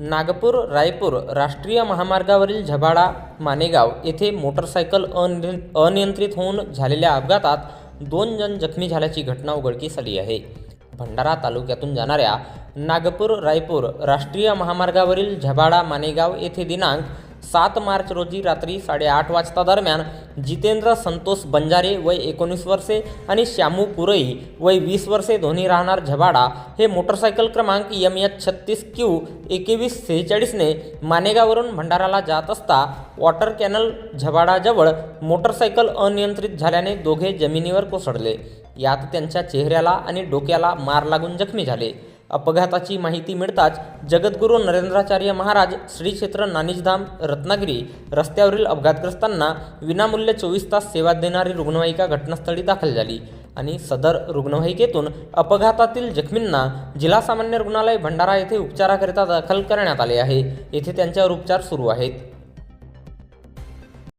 नागपूर रायपूर राष्ट्रीय महामार्गावरील झबाडा मानेगाव येथे मोटरसायकल अनिय अनियंत्रित होऊन झालेल्या अपघातात दोन जण जखमी झाल्याची घटना उघडकीस आली आहे. भंडारा तालुक्यातून जाणाऱ्या नागपूर रायपूर राष्ट्रीय महामार्गावरील झबाडा मानेगाव येथे दिनांक सात मार्च रोजी रात्री साडेआठ वाजता दरम्यान जितेंद्र संतोष बंजारे वय एकोणीस वर्षे आणि श्यामू पुरई वय वीस वर्षे दोन्ही राहणार झबाडा हे मोटरसायकल क्रमांक एम एच छत्तीस क्यू एकवीस सेहेचाळीसने मानेगावरून भंडाराला जात असता वॉटर कॅनल झबाडाजवळ मोटरसायकल अनियंत्रित झाल्याने दोघे जमिनीवर कोसळले. यात त्यांच्या चेहऱ्याला आणि डोक्याला मार लागून जखमी झाले. अपघाताची माहिती मिळताच जगद्गुरू नरेंद्राचार्य महाराज श्री क्षेत्र नानिजधाम रत्नागिरी रस्त्यावरील अपघातग्रस्तांना विनामूल्य चोवीस तास सेवा देणारी रुग्णवाहिका घटनास्थळी दाखल झाली आणि सदर रुग्णवाहिकेतून अपघातातील जखमींना जिल्हा सामान्य रुग्णालय भंडारा येथे उपचाराकरिता दाखल करण्यात आले आहे. येथे त्यांच्यावर उपचार सुरू आहेत.